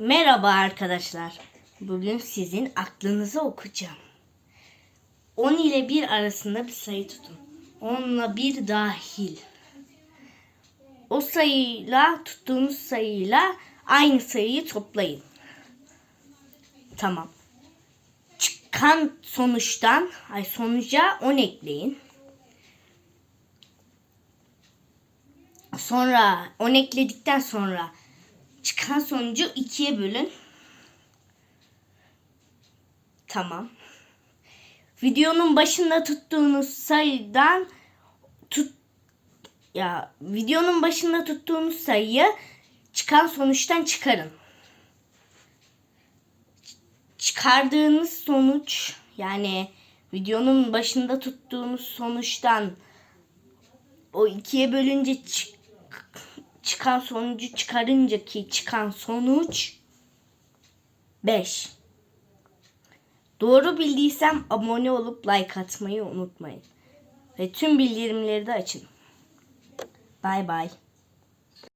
Merhaba arkadaşlar. Bugün sizin aklınızı okuyacağım. 10 ile 1 arasında bir sayı tutun. 10 ile 1 dahil. O sayıyla tuttuğunuz sayıyla aynı sayıyı toplayın. Tamam. Çıkan sonuçtan ay sonuca 10 ekleyin. Sonra 10 ekledikten sonra çıkan sonucu ikiye bölün. Tamam. Videonun başında tuttuğunuz sayıdan tut ya videonun başında tuttuğunuz sayıyı çıkan sonuçtan çıkarın. Çıkardığınız sonuç yani videonun başında tuttuğunuz sonuçtan o ikiye bölünce çık, çıkan sonucu çıkarınca ki çıkan sonuç 5. Doğru bildiysem abone olup like atmayı unutmayın. Ve tüm bildirimleri de açın. Bay bay.